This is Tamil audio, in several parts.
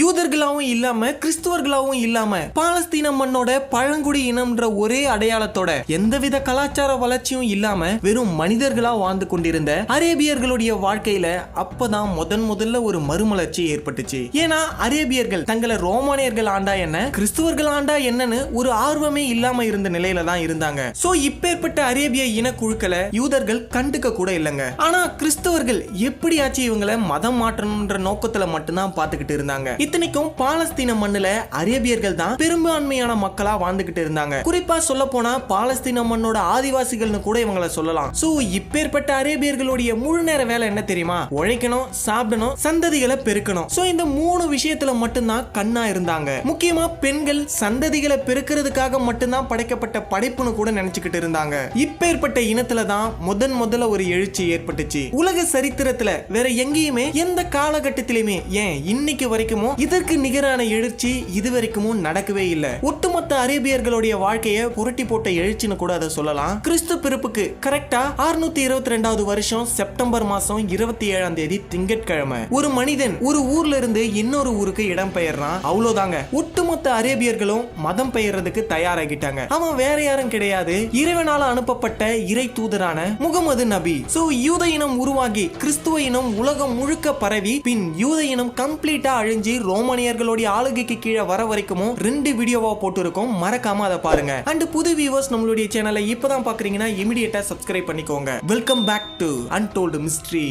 யூதர்களாவும் இல்லாம கிறிஸ்துவர்களாவும் இல்லாம பாலஸ்தீன மண்ணோட பழங்குடி இனம்ன்ற ஒரே அடையாளத்தோட எந்தவித கலாச்சார வளர்ச்சியும் இல்லாம வெறும் மனிதர்களா வாழ்ந்து கொண்டிருந்த அரேபியர்களுடைய வாழ்க்கையில அப்பதான் முதன் முதல்ல ஒரு மறுமலர்ச்சி ஏற்பட்டுச்சு. ஏன்னா அரேபியர்கள் தங்களை ரோமானியர்கள் ஆண்டா என்ன கிறிஸ்துவர்கள் ஆண்டா என்னன்னு ஒரு ஆர்வமே இல்லாம இருந்த நிலையில தான் இருந்தாங்க. சோ இப்பேற்பட்ட அரேபிய இனக்குழுக்களை யூதர்கள் கண்டுக்க கூட இல்லைங்க. ஆனா கிறிஸ்தவர்கள் எப்படியாச்சும் இவங்களை மதம் மாற்றணும்ன்ற நோக்கத்துல மட்டும்தான் பார்த்துக்கிட்டு இருந்தாங்க. இத்தனைக்கும் பாலஸ்தீன மண்ணுல அரேபியர்கள் தான் பெரும்பான்மையான மக்களா வாழ்ந்துகிட்டு இருந்தாங்க. குறிப்பா சொல்ல போனா பாலஸ்தீன மண்ணோட ஆதிவாசிகள்னு கூட இவங்கள சொல்லலாம். சோ இப்பேற்பட்ட அரேபியர்களுடைய முழு நேர வேலை என்ன தெரியுமா? உழைக்கணும் சாப்பிடணும் சந்ததிகளை பெருக்கணும். சோ இந்த மூணு விஷயத்துல மட்டும்தான் கண்ணா இருந்தாங்க. முக்கியமா பெண்கள் சந்ததிகளை பெருக்கிறதுக்காக மட்டும்தான் படைக்கப்பட்ட படைப்புன்னு கூட நினைச்சுக்கிட்டு இருந்தாங்க. இப்பேற்பட்ட இனத்துல தான் முதன் முதல்ல ஒரு எழுச்சி ஏற்பட்டுச்சு. உலக சரித்திரத்துல வேற எங்கேயுமே எந்த காலகட்டத்திலுமே ஏன் இன்னைக்கு வரைக்குமோ இதற்கு நிகரான எழுச்சி இது வரைக்கும் நடக்கவே இல்லை. ஒட்டுமொத்த அரேபியர்களுடைய வாழ்க்கைய புரட்டி போட்ட எழுச்சின்னு கூட அதை சொல்லலாம். கிறிஸ்து பிறப்புக்கு கரெக்டா 622 இருபத்தி ரெண்டாவது வருஷம் செப்டம்பர் மாசம் இருபத்தி ஏழாம் தேதி திங்கட்கிழமை. ஒரு மனிதன் ஒரு ஊர்ல இருந்து இன்னொரு ஊருக்கு இடம் பெயர்றான். அவ்வளவுதாங்க ஒட்டுமொத்த அரேபியர்களும் மதம் பெயர்றதுக்கு தயாராகிட்டாங்க. அவன் வேற யாரும் கிடையாது. இறைவனால அனுப்பப்பட்ட இறை தூதரான முகமது நபி. சோ யூத இனம் உருவாகி கிறிஸ்துவ இனம் உலகம் முழுக்க பரவி பின் யூத இனம் கம்ப்ளீட்டா அழிஞ்சு ரோமானியர்களுடைய ஆளுகைக்கு கீழே வர வரைக்கும் ரெண்டு வீடியோவா போட்டிருக்கோம். மறக்காம அதை பாருங்க. அண்ட் புது வியூவர்ஸ் நம்மளுடைய சேனலை இப்பதான் பாக்குறீங்கன்னா இமிடியேட்டா சப்ஸ்கிரைப் பண்ணிக்கோங்க. Welcome back to untold mystery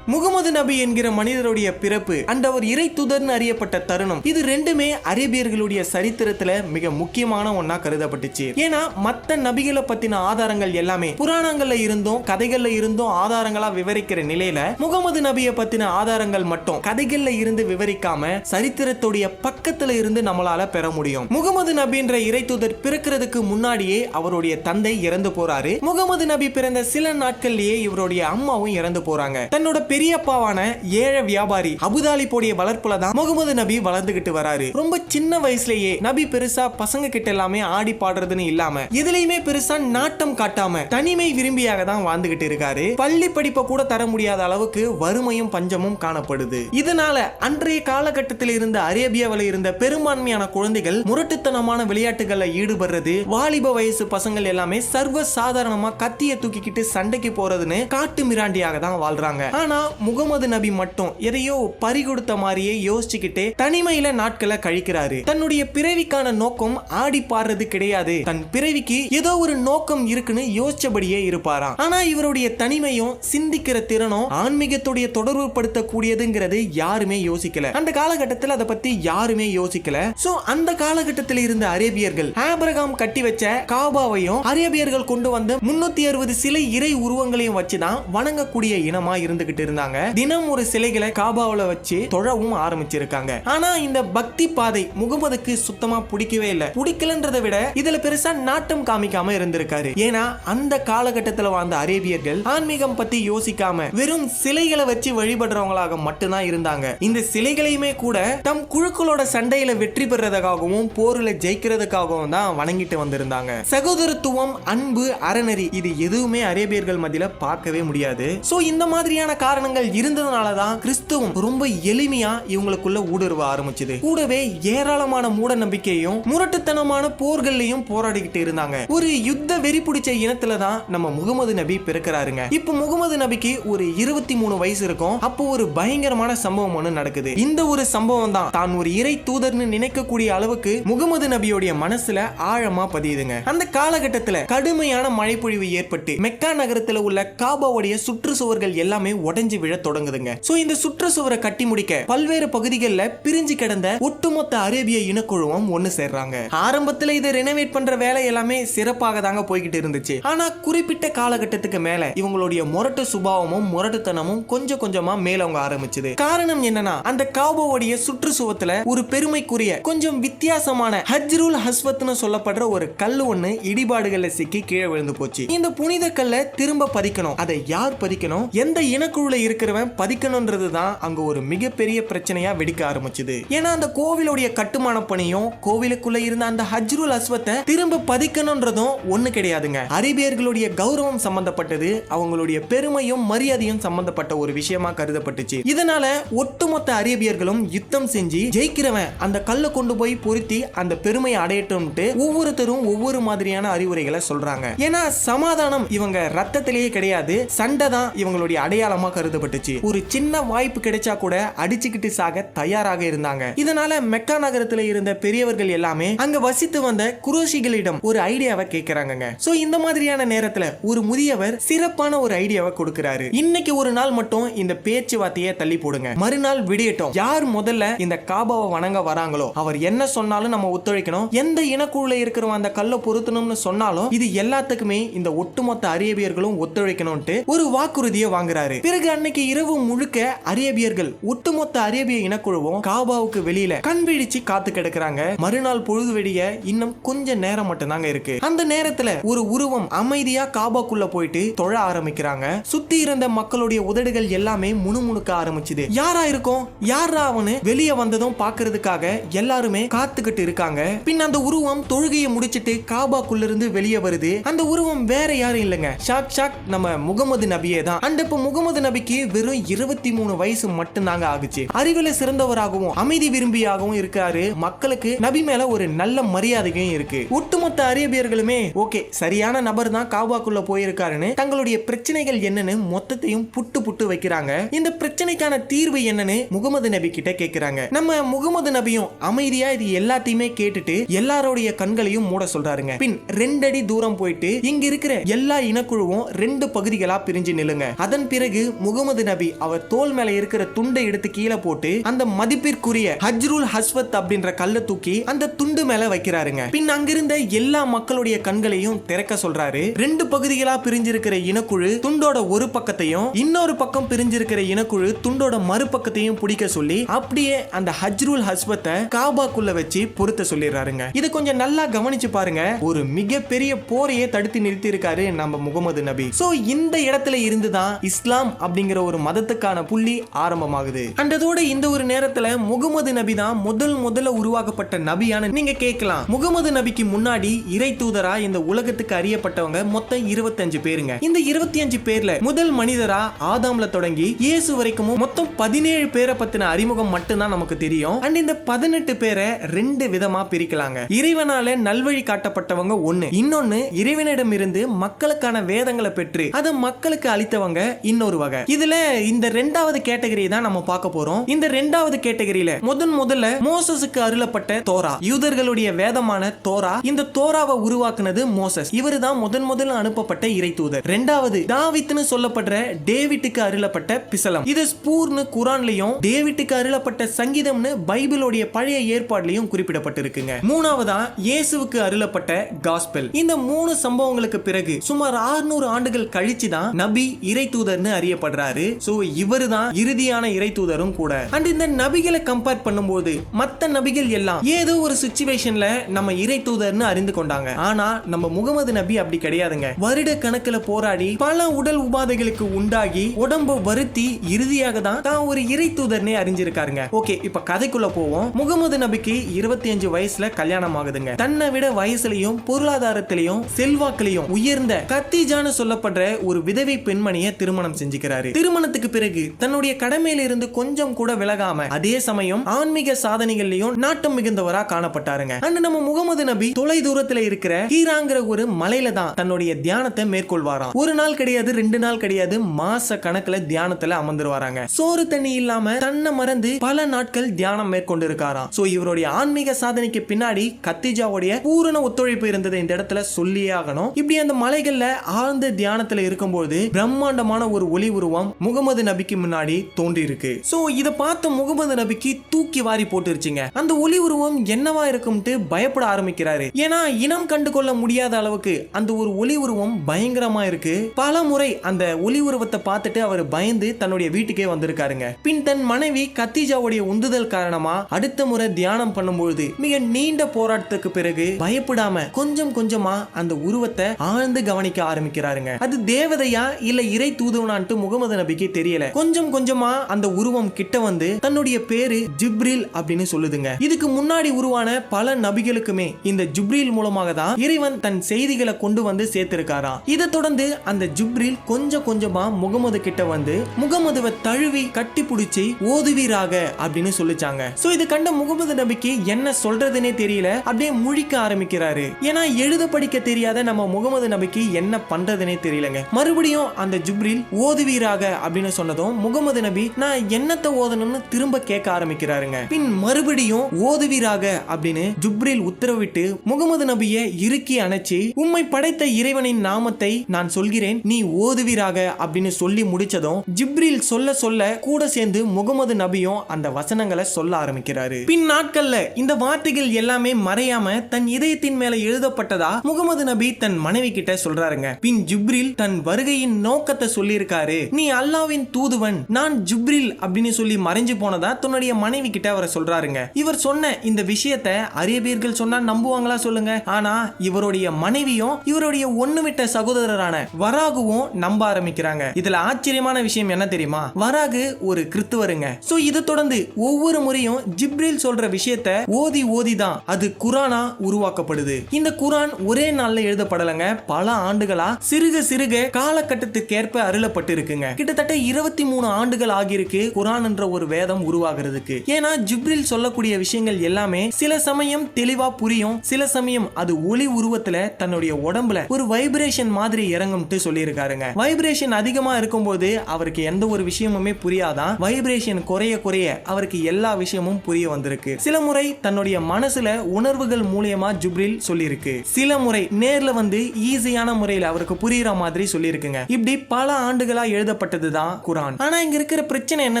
Muhammad நபி என்கிற மனிதருடைய பிறப்பு அண்ட் அவர் இறை துதர்னு அறியப்பட்ட தருணம். இது ரெண்டுமே அரேபியர்களுடைய சரித்திரத்துல மிக முக்கியமான ஒன்னா கருதப்பட்டுச்சு. ஏன்னா மத்த நபிகளை பத்தின ஆதாரங்கள் எல்லாமே புராணங்கள்ல இருந்தும் கதைகள்ல இருந்தும் ஆதாரங்களா விவரிக்கிற நிலையில முகமது நபியை பத்தின ஆதாரங்கள் மட்டும் கதைகள்ல இருந்து விவரிக்காம சரித்திரத்துடைய பக்கத்துல இருந்து நம்மளால பெற முடியும். முகமது நபின்ற இறை தூதர் பிறக்கிறதுக்கு முன்னாடியே அவருடைய தந்தை இறந்து போறாரு. முகமது நபி பிறந்த சில நாட்கள்லயே இவருடைய அம்மாவும் இறந்து போறாங்க. தன்னோட பெரியப்பாவான ஏழை வியாபாரி அபுதாலிப்போடைய வளர்ப்புல தான் முகமது நபி வளர்ந்துகிட்டு வராரு. ரொம்ப சின்ன வயசுலயே நபி பெருசா பசங்க கிட்ட எல்லாமே ஆடி பாடுறதுன்னு இல்லாம எதுலயுமே பெருசா நாட்டம் காட்டாம தனிமை விரும்பியாக தான் வாழ்ந்துகிட்டு இருக்காரு. பள்ளி படிப்பை கூட தர முடியாத அளவுக்கு வறுமையும் பஞ்சமும் காணப்படுது. இதனால அன்றைய காலகட்டத்தில் இருந்த அரேபியாவில் இருந்த பெரும்பான்மையான குழந்தைகள் முரட்டுத்தனமான விளையாட்டுகள்ல ஈடுபடுறது வாலிப வயசு பசங்கள் எல்லாமே சர்வ சாதாரணமா கத்திய தூக்கிக்கிட்டு சண்டைக்கு போறதுன்னு காட்டு மிராண்டியாக தான் வாழ்றாங்க. ஆனா முகமது நபி மட்டும் எதையோ பறி கொடுத்த மாதிரியே யோசிச்சுக்கிட்டே தனிமையில நாட்களை கழிக்கிறாரு. தன்னுடைய பிறவிக்கான நோக்கம் ஆடி பாடுறது கிடையாது. தன் பிறவிக்கு ஏதோ ஒரு நோக்கம் இருக்குன்னு யோசிச்சபடியே இருப்பாராம். ஆனா இவருடைய தனிமையும் சிந்திக்கிற திறனும் ஆன்மீகத்துடைய தொடர்பு படுத்தக்கூடியதுங்கிறது யாருமே யோசிக்கல. அந்த காலகட்டத்தில் அதை பத்தி யாருமே யோசிக்கல. சோ அந்த காலகட்டத்தில் இருந்த அரேபியர்கள் ஆபிரகாம் கட்டி வச்ச காபாவையும் அரேபியர்கள் கொண்டு வந்த முன்னூத்தி அறுபது சிலை இறை உருவங்களையும் வச்சுதான் வணங்கக்கூடிய இனமா இருந்துகிட்டு இருந்தாங்க இருந்தாங்க. தினம் ஒரு சிலைகளை காபாவில் வச்சு தொழவும் ஆரம்பிச்சிருக்காங்க. ஆனா இந்த பக்தி பாதை முகமதுக்கு சுத்தமா பிடிக்கவே இல்லை. பிடிக்கலன்றதை விட இதுல பெருசா நாட்டம் காமிக்காம இருந்திருக்காரு. ஏன்னா அந்த காலகட்டத்தில் வாழ்ந்த அரேபியர்கள் ஆன்மீகம் பத்தி யோசிக்காம வெறும் சிலைகளை வச்சு வழிபடுறவங்களாக மட்டும்தான் இருந்தாங்க. இந்த சிலைகளையுமே கூட தம் குழுக்களோட சண்டையில வெற்றி பெறதுக்காகவும் போர்ல ஜெயிக்கிறதுக்காகவும் தான் வணங்கிட்டு வந்திருந்தாங்க. சகோதரத்துவம் அன்பு அறநெறி இது எதுவுமே அரேபியர்கள் மத்தியில பார்க்கவே முடியாது. சோ இந்த மாதிரியான காரணம் காரணங்கள் இருந்ததுனால தான் கிறிஸ்துவம் ரொம்ப எளிமையா இவங்களுக்குள்ள ஊடுருவ ஆரம்பிச்சது. கூடவே ஏராளமான மூட நம்பிக்கையும் முரட்டுத்தனமான போர்கள்லயும் போராடிக்கிட்டு இருந்தாங்க. ஒரு யுத்த வெறி பிடிச்ச இனத்துல தான் நம்ம முகமது நபி பிறக்கிறாருங்க. இப்போ முகமது நபிக்கு ஒரு இருபத்தி மூணு வயசு இருக்கும். அப்போ ஒரு பயங்கரமான சம்பவம் ஒண்ணு நடக்குது. இந்த ஒரு சம்பவம் தான் தான் ஒரு இறை தூதர்னு நினைக்கக்கூடிய அளவுக்கு முகமது நபியோடைய மனசுல ஆழமா பதியுதுங்க. அந்த காலகட்டத்துல கடுமையான மழைப்பொழிவு ஏற்பட்டு மெக்கா நகரத்துல உள்ள காபாவுடைய சுற்றுச்சுவர்கள் எல்லாமே உடஞ்சு விழ தொடங்குதுங்க. சோ இந்த சுற்றுச்சுவரை கட்டி முடிக்க பல்வேறு பகுதிகளில் பிரிஞ்சு கிடந்த ஒட்டுமொத்த அரேபிய இனக்குழுவும் ஒன்னு சேர்றாங்க. ஆரம்பத்துல இதை ரெனோவேட் பண்ற வேலை எல்லாமே சிறப்பாக தாங்க போய்கிட்டு இருந்துச்சு. ஆனா குறிப்பிட்ட காலகட்டத்துக்கு மேல இவங்களுடைய முரட்டு சுபாவமும் முரட்டுத்தனமும் கொஞ்சம் கொஞ்சமா மேலவங்க ஆரம்பிச்சது. காரணம் என்னன்னா அந்த காபாவுடைய சுற்றுச்சுவத்துல ஒரு பெருமைக்குரிய கொஞ்சம் வித்தியாசமான ஹஜ்ருல் ஹஸ்வத்னு சொல்லப்படுற ஒரு கல் ஒண்ணு இடிபாடுகள்ல சிக்கி கீழே விழுந்து போச்சு. இந்த புனித கல்லை திரும்ப பதிக்கணும். அதை யார் பதிக்கணும்? எந்த இனக்குழுல இருக்கிறவன் பதிக்கணும்ன்றது தான் அங்க ஒரு மிகப்பெரிய பிரச்சனையா வெடிக்க ஆரம்பிச்சுது. ஏன்னா அந்த கோவிலுடைய கட்டுமான பணியும் கோவிலுக்குள்ள இருந்த அந்த ஹஜ்ருல் அஸ்வத்தை திரும்ப பதிக்கணும்ன்றதும் ஒண்ணு கிடையாதுங்க. அரேபியர்களுடைய கௌரவம் சம்பந்தப்பட்டது அவங்களுடைய பெருமையும் மரியாதையும் சம்பந்தப்பட்ட ஒரு விஷயமா கருதப்பட்டுச்சு. இதனால ஒட்டுமொத்த அரேபியர்களும் யுத்தம் செஞ்சு ஜெயிக்கிறவன் அந்த கல்லை கொண்டு போய் பொருத்தி அந்த பெருமையை அடையட்டும்ட்டு ஒவ்வொருத்தரும் ஒவ்வொரு மாதிரியான அறிவுரைகளை சொல்றாங்க. ஏன்னா சமாதானம் இவங்க ரத்தத்திலேயே கிடையாது சண்டை தான் இவங்களுடைய அடையாளமா கருதப்பட்டுச்சு. ஒரு சின்ன வாய்ப்பு கிடைச்சா கூட அடிச்சுக்கிட்டு சாக தயாராக இருந்தாங்க. இதனால மெக்கா நகரத்துல இருந்த பெரியவர்கள் எல்லாமே அங்க வசித்து வந்த குரோஷிகளிடம் ஒரு ஐடியாவை கேட்கறாங்கங்க சோ இந்த மாதிரியான நேரத்துல ஒரு முதியவர் சிறப்பான ஒரு ஐடியாவை கொடுக்கிறாரு. இன்னைக்கு ஒரு நாள் மட்டும் இந்த பேச்சுவார்த்தையை தள்ளி போடுங்க. மறுநாள் விடியட்டும். யார் முதல்ல இந்த காபாவை வணங்க வராங்களோ அவர் என்ன சொன்னாலும் நம்ம ஒத்துழைக்கணும். எந்த இனக்குழுல இருக்கிறவன் அந்த கல்லை பொருத்தணும்னு சொன்னாலும் இது எல்லாத்துக்குமே இந்த ஒட்டுமொத்த அரேபியர்களும் ஒத்துழைக்கணும்ட்டு ஒரு வாக்குறுதியை வாங்குறாரு. பிறகு அன்னைக்கு இரவு முழுக்க அரேபியர்கள் ஒட்டுமொத்த அரேபிய இனக்குழுவும் காபாவுக்கு வெளியில கண் விழிச்சு காத்து கிடக்குறாங்க. மறுநாள் பொழுது வெடிய இன்னும் கொஞ்ச நேரம் மட்டும்தாங்க இருக்கு. அந்த நேரத்துல ஒரு உருவம் அமைதியா காபாக்குள்ள போயிட்டு தொழ ஆரம்பிக்கிறாங்க. சுத்தி இருந்த மக்களுடைய உதடுகள் எல்லாமே முணுமுணுக்க ஆரம்பிச்சுது. யாரா இருக்கும்? யாரா அவனு? வெளியே வந்ததும் பாக்குறதுக்காக எல்லாருமே காத்துக்கிட்டு இருக்காங்க. பின் அந்த உருவம் தொழுகையை முடிச்சிட்டு காபாக்குள்ள இருந்து வெளியே வருது. அந்த உருவம் வேற யாரும் இல்லைங்க. ஷாக் ஷாக் நம்ம முகமது நபியே தான் அந்த இப்ப முகமது நபிக்கு வெறும் இருபத்தி மூணு வயசு மட்டும்தாங்க ஆகுச்சு. அறிவில சிறந்தவராகவும் அமைதி விரும்பியாகவும் இருக்காரு. மக்களுக்கு நபி மேல ஒரு நல்ல மரியாதையும் இருக்கு. ஒட்டுமொத்த அரேபியர்களுமே ஓகே சரியான நபர் தான் காபாக்குள்ள போயிருக்காருன்னு தங்களுடைய பிரச்சனைகள் என்னன்னு மொத்தத்தையும் புட்டு புட்டு வைக்கிறாங்க. இந்த பிரச்சனைக்கான தீர்வு என்னன்னு முகமது நபி கிட்ட கேக்குறாங்க. நம்ம முகமது நபியும் அமைதியா இது எல்லாத்தையுமே கேட்டுட்டு எல்லாருடைய கண்களையும் மூட சொல்றாருங்க. பின் ரெண்டடி தூரம் போயிட்டு இங்க இருக்கிற எல்லா இனக்குழுவும் ரெண்டு பகுதிகளா பிரிஞ்சு நில்லுங்க. அதன் பிறகு முக முகமது நபி அவர் தோல் மேல இருக்கிற துண்டை எடுத்து கீழே போட்டு அந்த மதிப்பிற்குரிய ஹஜ்ருல் ஹஸ்வத் அப்படின்ற கல்லை தூக்கி அந்த துண்டு மேல வைக்கிறாருங்க. பின் அங்கிருந்த எல்லா மக்களுடைய கண்களையும் திறக்க சொல்றாரு. ரெண்டு பகுதிகளா பிரிஞ்சிருக்கிற இனக்குழு துண்டோட ஒரு பக்கத்தையும் இன்னொரு பக்கம் பிரிஞ்சிருக்கிற இனக்குழு துண்டோட மறுபக்கத்தையும் பிடிக்க சொல்லி அப்படியே அந்த ஹஜ்ருல் ஹஸ்வத்தை காபாக்குள்ள வச்சு பொருத்த சொல்லிடுறாருங்க. இது கொஞ்சம் நல்லா கவனிச்சு பாருங்க. ஒரு மிகப்பெரிய போரையே தடுத்து நிறுத்தி இருக்காரு நம்ம முகமது நபி. சோ இந்த இடத்துல இருந்துதான் இஸ்லாம் அப்படிங்கிற ஒரு மதத்துக்கான புள்ளி ஆரம்பமாகுது. அண்ட் இந்த ஒரு நேரத்துல முகமது நபி தான் முதல் முதல்ல உருவாக்கப்பட்ட நபியான நீங்க கேட்கலாம். முகமது நபிக்கு முன்னாடி இறை தூதரா இந்த உலகத்துக்கு அறியப்பட்டவங்க மொத்தம் இருபத்தஞ்சு பேருங்க. இந்த இருபத்தி அஞ்சு பேர்ல முதல் மனிதரா ஆதாம்ல தொடங்கி இயேசு வரைக்கும் மொத்தம் பதினேழு பேரை பத்தின அறிமுகம் மட்டும்தான் நமக்கு தெரியும். அண்ட் இந்த பதினெட்டு பேரை ரெண்டு விதமா பிரிக்கலாங்க. இறைவனால நல்வழி காட்டப்பட்டவங்க ஒண்ணு. இன்னொன்னு இறைவனிடம் இருந்து மக்களுக்கான வேதங்களை பெற்று அதை மக்களுக்கு அளித்தவங்க இன்னொரு வகை. இதுல இந்த ரெண்டாவது கேட்டகரி தான் நம்ம பார்க்க போறோம். இந்த ரெண்டாவது கேட்டகரியில முதன் முதல்ல மோசஸுக்கு அருளப்பட்ட தோரா. யூதர்களுடைய வேதமான தோரா. இந்த தோராவை உருவாக்குனது மோசஸ். இவருதான் முதன் முதல்ல அனுப்பப்பட்ட இறை தூதர். ரெண்டாவது தாவித்னு சொல்லப்படுற டேவிட்டுக்கு அருளப்பட்ட பிசலம். இது ஸ்பூர்னு குரான்லயும் டேவிட்டுக்கு அருளப்பட்ட சங்கீதம்னு பைபிளுடைய பழைய ஏற்பாடுலயும் குறிப்பிடப்பட்டிருக்குங்க. மூணாவதா இயேசுவுக்கு அருளப்பட்ட காஸ்பெல். இந்த மூணு சம்பவங்களுக்கு பிறகு சுமார் 600 ஆண்டுகள் கழிச்சு தான் நபி இறை தூதர்னு அறியப்படுறாரு சோ இவரு தான் இறுதியான இறை தூதரும் கூட. அண்ட் இந்த நபிகளை கம்பேர் பண்ணும்போது மத்த நபிகள் எல்லாம் ஏதோ ஒரு சுச்சுவேஷன்ல நம்ம இறை தூதர்னு அறிந்து கொண்டாங்க. ஆனா நம்ம முகமது நபி அப்படி கிடையாதுங்க. வருட கணக்குல போராடி பல உடல் உபாதைகளுக்கு உண்டாகி உடம்ப வருத்தி இறுதியாக தான் தான் ஒரு இறை தூதர்னே அறிஞ்சிருக்காருங்க. ஓகே இப்ப கதைக்குள்ள போவோம். முகமது நபிக்கு இருபத்தி அஞ்சு வயசுல கல்யாணம் ஆகுதுங்க. தன்னை விட வயசுலயும் பொருளாதாரத்திலையும் செல்வாக்கிலையும் உயர்ந்த கத்திஜான்னு சொல்லப்படுற ஒரு விதவை பெண்மணியை திருமணம் செஞ்சுக்கிறாரு. திருமணத்துக்கு பிறகு தன்னுடைய கடமையில இருந்து கொஞ்சம் கூட விலகாம அதே சமயம் ஆன்மீக சாதனைகள்லயும் நாட்டம் மிகுந்தவரா காணப்பட்டாருங்க. அண்ட் நம்ம முகமது நபி தொலை தூரத்துல இருக்கிற ஹீராங்கிற ஒரு மலையில தான் தன்னுடைய தியானத்தை மேற்கொள்வாராம். ஒரு நாள் கிடையாது ரெண்டு நாள் கிடையாது மாச கணக்குல தியானத்துல அமர்ந்துருவாராங்க. சோறு தண்ணி இல்லாம தன்னை மறந்து பல நாட்கள் தியானம் மேற்கொண்டு இருக்காராம் சோ இவருடைய ஆன்மீக சாதனைக்கு பின்னாடி கத்திஜாவுடைய பூரண ஒத்துழைப்பு இருந்தது இந்த இடத்துல சொல்லியே ஆகணும். இப்படி அந்த மலைகள்ல ஆழ்ந்த தியானத்துல இருக்கும்போது பிரம்மாண்டமான ஒரு ஒளி உருவம் உருவம் முகமது நபிக்கு முன்னாடி தோன்றி இருக்கு சோ இத பார்த்த முகமது நபிக்கு தூக்கி வாரி போட்டுருச்சுங்க. அந்த ஒளி உருவம் என்னவா இருக்கும்ட்டு பயப்பட ஆரம்பிக்கிறாரு. ஏன்னா இனம் கண்டு கொள்ள முடியாத அளவுக்கு அந்த ஒரு ஒளி உருவம் பயங்கரமா இருக்கு. பல முறை அந்த ஒளி உருவத்தை பார்த்துட்டு அவர் பயந்து தன்னுடைய வீட்டுக்கே வந்திருக்காருங்க. பின் தன் மனைவி கத்தீஜாவுடைய உந்துதல் காரணமா அடுத்த முறை தியானம் பண்ணும்பொழுது மிக நீண்ட போராட்டத்துக்கு பிறகு பயப்படாம கொஞ்சம் கொஞ்சமா அந்த உருவத்தை ஆழ்ந்து கவனிக்க ஆரம்பிக்கிறாருங்க. அது தேவதையா இல்ல இறை தூதுவனான்ட்டு முகமது முகமது நபிக்கு தெரியல. கொஞ்சம் கொஞ்சமா அந்த உருவம் கிட்ட வந்து தன்னுடைய பேரு ஜிப்ரில் அப்படின்னு சொல்லுதுங்க. இதுக்கு முன்னாடி உருவான பல நபிகளுக்குமே இந்த ஜிப்ரில் மூலமாக தான் இறைவன் தன் செய்திகளை கொண்டு வந்து சேர்த்திருக்காராம் இதை தொடர்ந்து அந்த ஜிப்ரில் கொஞ்சம் கொஞ்சமா முகமது கிட்ட வந்து முகமதுவை தழுவி கட்டி பிடிச்சி ஓதுவீராக அப்படின்னு சொல்லிச்சாங்க. சோ இது கண்ட முகமது நபிக்கு என்ன சொல்றதுனே தெரியல. அப்படியே முழிக்க ஆரம்பிக்கிறாரு. ஏன்னா எழுத படிக்க தெரியாத நம்ம முகமது நபிக்கு என்ன பண்றதுனே தெரியலங்க. மறுபடியும் அந்த ஜிப்ரில் ஓதுவீராக அப்படின்னு சொன்னதும் முகமது நபி நான் என்னத்தை ஓதணும்னு திரும்ப கேட்க ஆரம்பிக்கிறாருங்க. பின் மறுபடியும் ஓதுவீராக அப்படின்னு ஜுப்ரில் உத்தரவிட்டு முகமது நபியை இறுக்கி அணைச்சு உம்மை படைத்த இறைவனின் நாமத்தை நான் சொல்கிறேன் நீ ஓதுவீராக அப்படின்னு சொல்லி முடிச்சதும் ஜிப்ரில் சொல்ல சொல்ல கூட சேர்ந்து முகமது நபியும் அந்த வசனங்களை சொல்ல ஆரம்பிக்கிறாரு. பின் நாட்கள்ல இந்த வார்த்தைகள் எல்லாமே மறையாம தன் இதயத்தின் மேல எழுதப்பட்டதா முகமது நபி தன் மனைவி கிட்ட சொல்றாருங்க. பின் ஜிப்ரில் தன் வருகையின் நோக்கத்தை சொல்லியிருக்காரு. நீ அல்லாவின் தூதுவன் நான் ஜிப்ரில் அப்படின்னு சொல்லி மறைஞ்சு போனதா தன்னுடைய மனைவி கிட்ட அவரை சொல்றாருங்க. இவர் சொன்ன இந்த விஷயத்தை அரேபியர்கள் சொன்னா நம்புவாங்களா சொல்லுங்க. ஆனா இவருடைய மனைவியும் இவருடைய ஒண்ணு விட்ட சகோதரரான வராகுவும் நம்ப ஆரம்பிக்கிறாங்க. இதுல ஆச்சரியமான விஷயம் என்ன தெரியுமா? வராகு ஒரு கிறித்துவருங்க சோ இதை தொடர்ந்து ஒவ்வொரு முறையும் ஜிப்ரில் சொல்ற விஷயத்த ஓதி ஓதி தான் அது குரானா உருவாக்கப்படுது. இந்த குரான் ஒரே நாள்ல எழுதப்படலைங்க. பல ஆண்டுகளா சிறுக சிறுக காலகட்டத்துக்கேற்ப அருளப்பட்டு இருக்குங்க கிட்டத்தட்ட இருபத்தி மூணு ஆண்டுகள் ஆகியிருக்கு குரான் என்ற ஒரு வேதம் உருவாகிறதுக்கு. ஏன்னா ஜிப்ரில் சொல்லக்கூடிய விஷயங்கள் எல்லாமே சில சமயம் தெளிவா புரியும் சில சமயம் அது ஒளி உருவத்துல தன்னுடைய உடம்புல ஒரு வைப்ரேஷன் மாதிரி இறங்கும்ட்டு சொல்லியிருக்காருங்க. வைப்ரேஷன் அதிகமா இருக்கும்போது அவருக்கு எந்த ஒரு விஷயமுமே புரியாதான் வைப்ரேஷன் குறைய குறைய அவருக்கு எல்லா விஷயமும் புரிய வந்திருக்கு. சில முறை தன்னுடைய மனசுல உணர்வுகள் மூலியமா ஜிப்ரில் சொல்லியிருக்கு. சில முறை நேர்ல வந்து ஈஸியான முறையில் அவருக்கு புரியுற மாதிரி சொல்லியிருக்குங்க. இப்படி பல ஆண்டுகளா எழுதப்பட்ட எழுதப்பட்டது தான் குரான். ஆனா இங்க இருக்கிற பிரச்சனை என்ன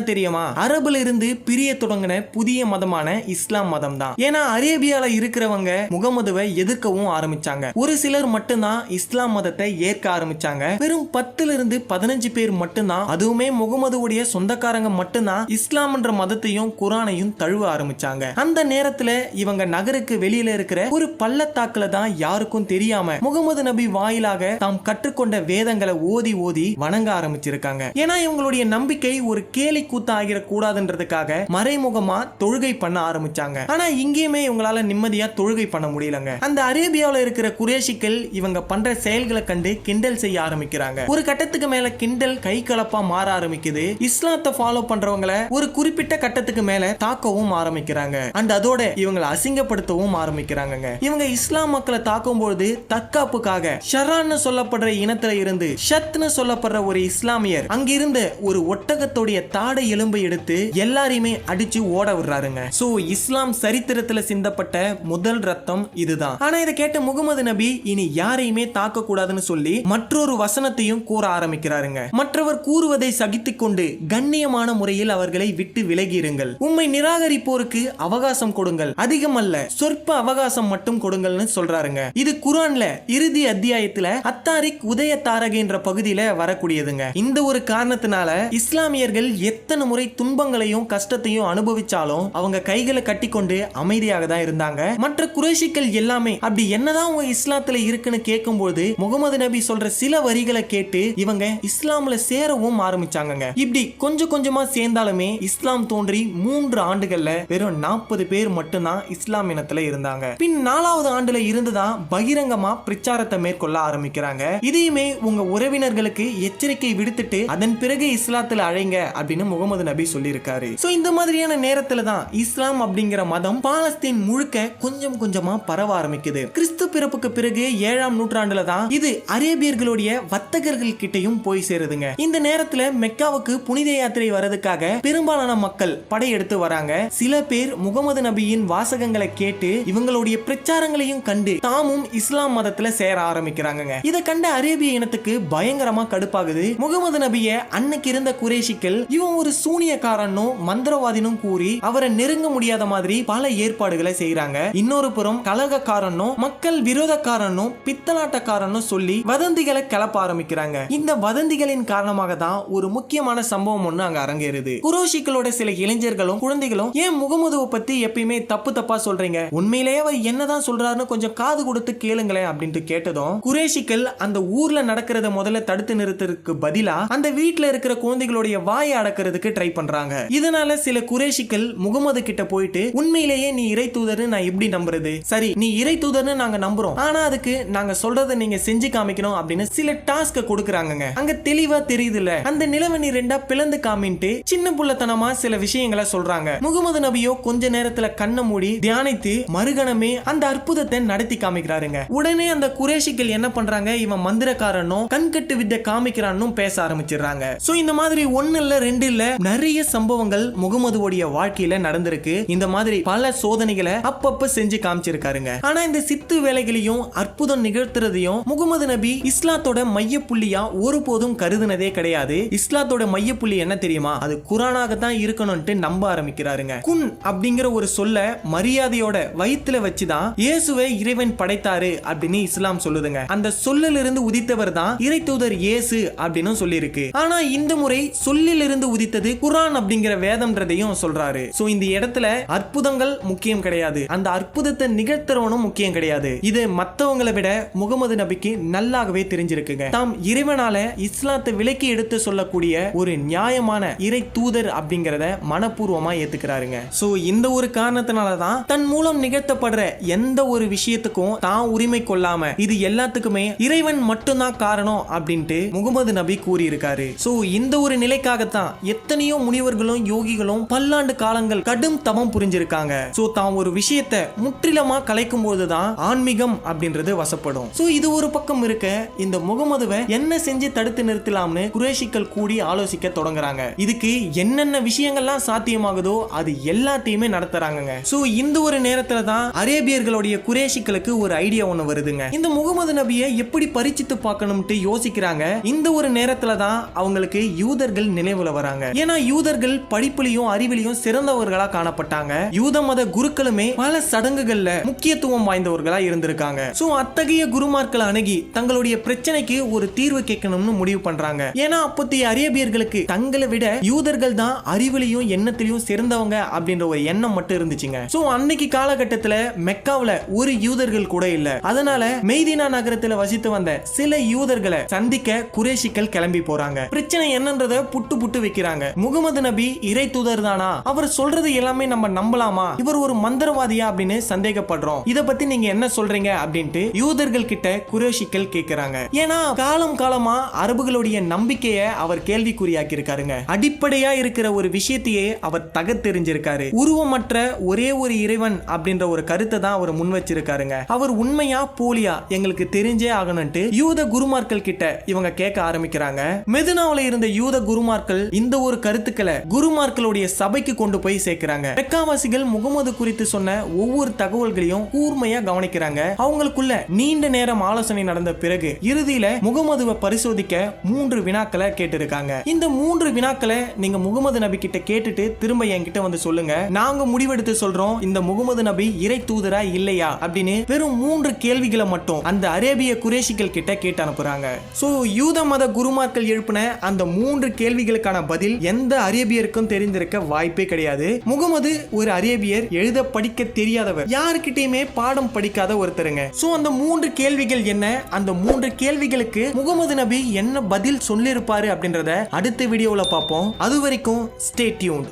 தெரியுமா? அரபுல இருந்து பிரிய தொடங்கின புதிய மதமான இஸ்லாம் மதம் தான் ஏன்னா அரேபியால இருக்கிறவங்க முகமதுவை எதிர்க்கவும் ஆரம்பிச்சாங்க. ஒரு சிலர் மட்டும்தான் இஸ்லாம் மதத்தை ஏற்க ஆரம்பிச்சாங்க. வெறும் பத்துல இருந்து பதினஞ்சு பேர் மட்டும்தான் அதுவுமே முகமதுவுடைய சொந்தக்காரங்க மட்டும்தான் இஸ்லாம் என்ற மதத்தையும் குரானையும் தழுவ ஆரம்பிச்சாங்க. அந்த நேரத்துல இவங்க நகருக்கு வெளியில இருக்கிற ஒரு பள்ளத்தாக்குல தான் யாருக்கும் தெரியாம முகமது நபி வாயிலாக தாம் கற்றுக்கொண்ட வேதங்களை ஓதி ஓதி வணங்க ஆரம்பிச்சிருக்காங்க. ஏன்னா இவங்களுடைய நம்பிக்கை ஒரு கேலி கூத்த ஆகிட கூடாதுன்றதுக்காக மறைமுகமா தொழுகை பண்ண ஆரம்பிச்சாங்க. ஆனா இங்கேயுமே இவங்களால நிம்மதியா தொழுகை பண்ண முடியலங்க. அந்த அரேபியாவில் இருக்கிற குரேஷிகள் இவங்க பண்ற செயல்களை கண்டு கிண்டல் செய்ய ஆரம்பிக்கிறாங்க. ஒரு கட்டத்துக்கு மேல கிண்டல் கை கலப்பா மாற ஆரம்பிக்குது. இஸ்லாத்தை ஃபாலோ பண்றவங்களை ஒரு குறிப்பிட்ட கட்டத்துக்கு மேல தாக்கவும் ஆரம்பிக்கிறாங்க. அண்ட் அதோட இவங்களை அசிங்கப்படுத்தவும் ஆரம்பிக்கிறாங்க இவங்க இஸ்லாம் மக்களை தாக்கும் பொழுது தற்காப்புக்காக ஷரான்னு சொல்லப்படுற இனத்துல இருந்து ஷத்னு சொல்லப்படுற ஒரு இஸ்லாமிய இஸ்லாமியர் அங்கிருந்த ஒரு ஒட்டகத்துடைய தாடை எலும்பை எடுத்து எல்லாரையுமே அடிச்சு ஓட விடுறாருங்க. சோ இஸ்லாம் சரித்திரத்துல சிந்தப்பட்ட முதல் ரத்தம் இதுதான். ஆனா இதை கேட்ட முகமது நபி இனி யாரையுமே தாக்க கூடாதுன்னு சொல்லி மற்றொரு வசனத்தையும் கூற ஆரம்பிக்கிறாருங்க. மற்றவர் கூறுவதை சகித்து கொண்டு கண்ணியமான முறையில் அவர்களை விட்டு விலகியிருங்கள். உண்மை நிராகரிப்போருக்கு அவகாசம் கொடுங்கள். அதிகம் அல்ல சொற்ப அவகாசம் மட்டும் கொடுங்கள்னு சொல்றாருங்க. இது குரான்ல இறுதி அத்தியாயத்துல அத்தாரிக் உதய தாரக என்ற பகுதியில வரக்கூடியதுங்க. இந்த ஒரு காரணத்தினால இஸ்லாமியர்கள் எத்தனை முறை துன்பங்களையும் கஷ்டத்தையும் அனுபவிச்சாலும் அவங்க கைகளை கட்டி கொண்டு அமைதியாக தான் இருந்தாங்க. மற்ற குறைஷிகள் எல்லாமே அப்படி என்னதான் உங்க இஸ்லாத்துல இருக்குன்னு கேட்கும்போது முகமது நபி சொல்ற சில வரிகளை கேட்டு இவங்க இஸ்லாம்ல சேரவும் ஆரம்பிச்சாங்க இப்படி கொஞ்சம் கொஞ்சமா சேர்ந்தாலுமே இஸ்லாம் தோன்றி மூன்று ஆண்டுகள்ல வெறும் நாற்பது பேர் மட்டும்தான் இஸ்லாம் இனத்துல இருந்தாங்க. பின் நாலாவது ஆண்டுல இருந்துதான் பகிரங்கமா பிரச்சாரத்தை மேற்கொள்ள ஆரம்பிக்கிறாங்க. இதையுமே உங்க உறவினர்களுக்கு எச்சரிக்கை விடுத்துட்டு அதன் பிறகு இஸ்லாத்துல அழைங்க அப்படின்னு முகமது நபி சொல்லியிருக்காரு. ஸோ இந்த மாதிரியான நேரத்துல தான் இஸ்லாம் அப்படிங்கிற மதம் பாலஸ்தீன் முழுக்க கொஞ்சம் கொஞ்சமா பரவ ஆரம்பிக்குது. கிறிஸ்து பிறப்புக்கு பிறகு ஏழாம் நூற்றாண்டுல தான் இது அரேபியர்களுடைய வர்த்தகர்கள் கிட்டையும் போய் சேருதுங்க. இந்த நேரத்துல மெக்காவுக்கு புனித யாத்திரை வரதுக்காக பெரும்பாலான மக்கள் படையெடுத்து வராங்க. சில பேர் முகமது நபியின் வாசகங்களை கேட்டு இவங்களுடைய பிரச்சாரங்களையும் கண்டு தாமும் இஸ்லாம் மதத்துல சேர ஆரம்பிக்கிறாங்க இதை கண்ட அரேபிய இனத்துக்கு பயங்கரமா கடுப்பாகுது. முகமது நபிய அன்னைக்கு இருந்த குரேஷிக்கள் இவன் ஒரு சூனியக்காரனும் மந்திரவாதினும் கூறி அவரை நெருங்க முடியாத மாதிரி பல ஏற்பாடுகளை செய்யறாங்க இன்னொரு புறம் கலகக்காரனும் மக்கள் விரோதக்காரனும் பித்தலாட்டக்காரனும் சொல்லி வதந்திகளை கிளப்ப ஆரம்பிக்கிறாங்க. இந்த வதந்திகளின் காரணமாக தான் ஒரு முக்கியமான சம்பவம் ஒண்ணு அங்க அரங்கேறுது. குரோஷிகளோட சில இளைஞர்களும் குழந்தைகளும் ஏன் முகமதுவை பத்தி எப்பயுமே தப்பு தப்பா சொல்றீங்க? உண்மையிலேயே அவர் என்னதான் சொல்றாருன்னு கொஞ்சம் காது கொடுத்து கேளுங்களேன் அப்படின்ட்டு கேட்டதும் குரேஷிக்கள் அந்த ஊர்ல நடக்கிறத முதல்ல தடுத்து நிறுத்தறதுக்கு பதிலா அந்த வீட்டில் இருக்கிற குழந்தைகளுடைய வாயை அடக்கிறதுக்கு ட்ரை பண்றாங்க. இதனால சில குறைஷிகள் முகமது கிட்ட போயிட்டு உண்மையிலேயே நீ இறை தூதர்னு நான் எப்படி நம்புறது? சரி நீ இறை தூதர்னு நாங்க நம்புறோம். ஆனா அதுக்கு நாங்க சொல்றதை நீங்க செஞ்சு காமிக்கணும் அப்படின்னு சில டாஸ்க கொடுக்குறாங்க அங்க தெளிவா தெரியுதுல்ல. அந்த நிலவணி ரெண்டா பிளந்து காமின்ட்டு சின்ன புள்ளத்தனமா சில விஷயங்களை சொல்றாங்க. முகமது நபியோ கொஞ்ச நேரத்துல கண்ணை மூடி தியானித்து மறுகணமே அந்த அற்புதத்தை நடத்தி காமிக்கிறாருங்க. உடனே அந்த குறைஷிகள் என்ன பண்றாங்க? இவன் மந்திரக்காரனும் கண்கட்டு வித்த காமிக்கிறான்னு பேச ஆரம்பிச்சிடுறாங்க. சோ இந்த மாதிரி ஒன்னு இல்ல ரெண்டு இல்ல நிறைய சம்பவங்கள் முகமதுவோடைய வாழ்க்கையில நடந்திருக்கு. இந்த மாதிரி பல சோதனைகளை அப்பப்ப செஞ்சு காமிச்சிருக்காருங்க. ஆனா இந்த சித்து வேலைகளையும் அற்புதம் நிகழ்த்துறதையும் முகமது நபி இஸ்லாத்தோட மையப்புள்ளியா ஒருபோதும் கருதுனதே கிடையாது. இஸ்லாத்தோட மையப்புள்ளி என்ன தெரியுமா? அது குரானாக தான் இருக்கணும்ட்டு நம்ப ஆரம்பிக்கிறாருங்க. குன் அப்படிங்கிற ஒரு சொல்ல மரியாதையோட வயித்துல வச்சுதான் இயேசுவை இறைவன் படைத்தாரு அப்படின்னு இஸ்லாம் சொல்லுதுங்க. அந்த சொல்லிலிருந்து உதித்தவர் தான் இறை தூதர் இயேசு அப்படின்னு சொல்லியிருக்கு. இருக்கு. ஆனா இந்த முறை சொல்லிலிருந்து உதித்தது குரான் அப்படிங்கிற வேதம்ன்றதையும் சொல்றாரு. சோ இந்த இடத்துல அற்புதங்கள் முக்கியம் கிடையாது. அந்த அற்புதத்தை நிகழ்த்துறவனும் முக்கியம் கிடையாது. இது மத்தவங்களை விட முகமது நபிக்கு நல்லாகவே தெரிஞ்சிருக்குங்க. தாம் இறைவனால இஸ்லாத்தை விலக்கி எடுத்து சொல்லக்கூடிய ஒரு நியாயமான இறை தூதர் அப்படிங்கறத மனப்பூர்வமா ஏத்துக்கிறாருங்க. சோ இந்த ஒரு காரணத்தினால தான் தன் மூலம் நிகழ்த்தப்படுற எந்த ஒரு விஷயத்துக்கும் தான் உரிமை கொள்ளாம இது எல்லாத்துக்குமே இறைவன் மட்டும்தான் காரணம் அப்படின்ட்டு முகமது நபி கூறியிருக்காரு. சோ இந்த ஒரு நிலைக்காகத்தான் எத்தனையோ முனிவர்களும் யோகிகளும் பல்லாண்டு காலங்கள் கடும் தவம் புரிஞ்சிருக்காங்க. சோ தான் ஒரு விஷயத்தை முற்றிலுமா கலைக்கும் போதுதான் ஆன்மீகம் அப்படின்றது வசப்படும். சோ இது ஒரு பக்கம் இருக்க இந்த முகமதுவை என்ன செஞ்சு தடுத்து நிறுத்தலாம்னு குரேஷிக்கள் கூடி ஆலோசிக்க தொடங்குறாங்க. இதுக்கு என்னென்ன விஷயங்கள்லாம் சாத்தியமாகுதோ அது எல்லாத்தையுமே நடத்துறாங்க சோ இந்த ஒரு நேரத்துல தான் அரேபியர்களுடைய குரேஷிக்களுக்கு ஒரு ஐடியா ஒண்ணு வருதுங்க. இந்த முகமது நபியை எப்படி பரிச்சித்து பார்க்கணும்ட்டு யோசிக்கிறாங்க? இந்த ஒரு நேரத்துல தான் அவங்களுக்கு யூதர்கள் நினைவுல வராங்க. ஏன்னா யூதர்கள் படிப்புலையும் அறிவிலையும் சிறந்தவர்களா காணப்பட்டாங்க. யூத மத குருக்களுமே பல சடங்குகள்ல முக்கியத்துவம் வாய்ந்தவர்களா இருந்திருக்காங்க. சோ அத்தகைய குருமார்களை அணுகி தங்களுடைய பிரச்சனைக்கு ஒரு தீர்வு கேட்கணும்னு முடிவு பண்றாங்க. ஏன்னா அப்போதைய அரேபியர்களுக்கு தங்களை விட யூதர்கள் தான் அறிவிலையும் எண்ணத்திலையும் சிறந்தவங்க அப்படின்ற ஒரு எண்ணம் மட்டும் இருந்துச்சுங்க. சோ அன்னைக்கு காலகட்டத்துல மெக்காவுல ஒரு யூதர்கள் கூட இல்ல. அதனால மெய்தீனா நகரத்துல வசித்து வந்த சில யூதர்களை சந்திக்க குரேஷிகள் கிளம்பி போறாங்க. பிரச்சனை என்னன்றத புட்டு புட்டு வைக்கிறாங்க. முகமது நபி இறை தூதர் தானா அவர் சொல்றது எல்லாமே நம்ம நம்பலாமா? இவர் ஒரு மந்திரவாதியா அப்படின்னு சந்தேகப்படுறோம். இத பத்தி நீங்க என்ன சொல்றீங்க அப்படின்ட்டு யூதர்கள் கிட்ட குரேஷிக்கள் கேக்குறாங்க. ஏன்னா காலம் காலமா அரபுகளுடைய நம்பிக்கைய அவர் கேள்விக்குறியாக்கி இருக்காருங்க அடிப்படையா இருக்கிற ஒரு விஷயத்தையே அவர் தகத்தெறிஞ்சிருக்காரு உருவமற்ற ஒரே ஒரு இறைவன் அப்படின்ற ஒரு கருத்தை தான் அவர் முன் வச்சிருக்காருங்க. அவர் உண்மையா போலியா எங்களுக்கு தெரிஞ்சே ஆகணும்ட்டு யூத குருமார்கள் கிட்ட இவங்க கேட்க ஆரம்பிக்கிறாங்க. மெதுனாவுல இருந்த யூத குருமார்கள் இந்த ஒரு கருத்துக்களை குருமார்களுடைய சபைக்கு கொண்டு போய் சேர்க்கிறாங்க. மெக்காவாசிகள் முகமது குறித்து சொன்ன ஒவ்வொரு தகவல்களையும் கூர்மையா கவனிக்கிறாங்க. அவங்களுக்குள்ள நீண்ட நேரம் ஆலோசனை நடந்த பிறகு இறுதியில முகமதுவை பரிசோதிக்க மூன்று வினாக்களை கேட்டிருக்காங்க. இந்த மூன்று வினாக்களை நீங்க முகமது நபி கிட்ட கேட்டுட்டு திரும்ப என்கிட்ட வந்து சொல்லுங்க. நாங்க முடிவெடுத்து சொல்றோம் இந்த முகமது நபி இறை தூதரா இல்லையா அப்படின்னு வெறும் மூன்று கேள்விகளை மட்டும் அந்த அரேபிய குரேஷிகள் கிட்ட கேட்டு அனுப்புறாங்க. சோ யூத மத குருமார்கள் எழுப்பின அந்த மூன்று கேள்விகளுக்கான பதில் எந்த அரேபியருக்கும் தெரிந்திருக்க வாய்ப்பே கிடையாது. முகமது ஒரு அரேபியர் எழுத படிக்க தெரியாதவர். யாருக்கிட்டயுமே பாடம் படிக்காத ஒருத்தருங்க. சோ அந்த மூன்று கேள்விகள் என்ன? அந்த மூன்று கேள்விகளுக்கு முகமது நபி என்ன பதில் சொல்லியிருப்பாரு அப்படின்றத அடுத்த வீடியோவில் பார்ப்போம். அது வரைக்கும் ஸ்டே டியூன்